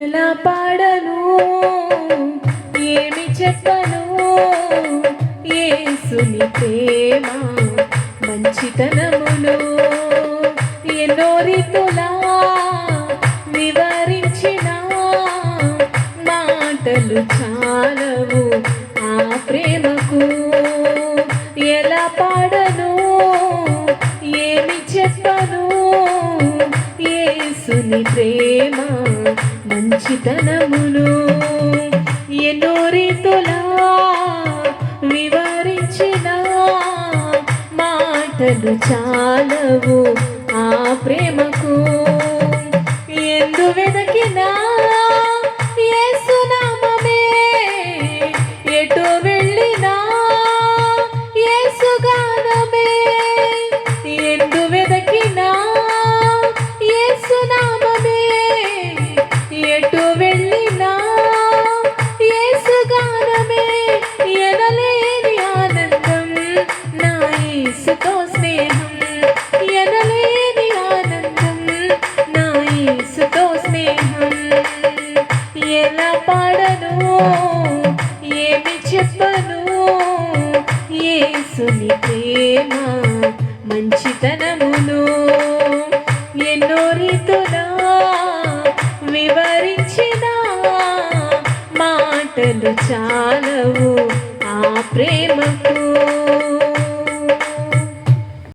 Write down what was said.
ఎలా పాడను? ఏమి చెప్పను? ఏసుని ప్రేమ మంచితనమును ఎన్నో రీతులా వివరించిన మాటలు చాలవు ఆ ప్రేమకు. ఎలా పాడను? ఏమి చెప్పను? యేసుని ప్రేమ మంచితనమును ఎన్నో రీతులా వివరించిన మాటలు చాలవు ఆ ప్రేమకు. ఎందు వెదకినా యేసుని ప్రేమ మంచితనమును ఎన్నో రీతులా వివరించిన మాటలు చాలవు ఆ ప్రేమకు.